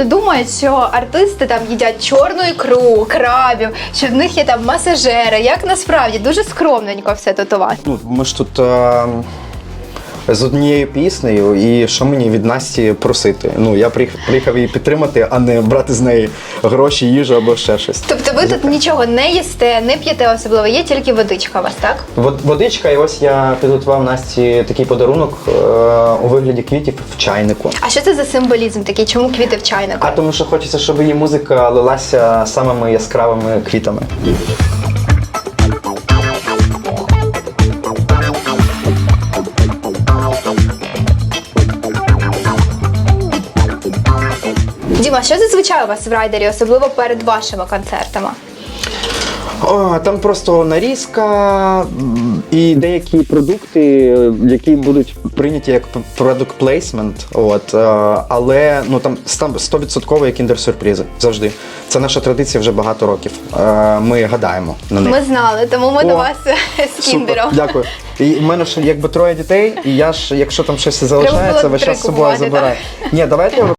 люди думають, що артисти там їдять чорну ікру, крабів, що в них є там масажери. Як насправді дуже скромненько все вас. Ну, ми ж тут е, з однією піснею, і що мені від Насті просити? Ну, я приїхав її підтримати, а не брати з неї гроші, їжу або ще щось. Тобто ви тут нічого не їсте, не п'єте особливо, є тільки водичка у вас, так? Водичка, і ось я підготував Насті такий подарунок е, у вигляді квітів в чайнику. А що це за символізм такий? Чому квіти в чайнику? А тому що хочеться, щоб її музика лилася самими яскравими квітами. Діма, що зазвичай у вас в райдері, особливо перед вашими концертами? О, там просто нарізка і деякі продукти, е, які будуть прийняті як продукт плейсмент. От, е, але ну там 100% кіндер-сюрпризи завжди. Це наша традиція вже багато років. Е, Ми гадаємо на них. Ми знали, тому ми О, до вас з Супер, кіндером. дякую. І в мене ж якби троє дітей, і я ж, якщо там щось залишається, три час з собою забираю. Ні, давайте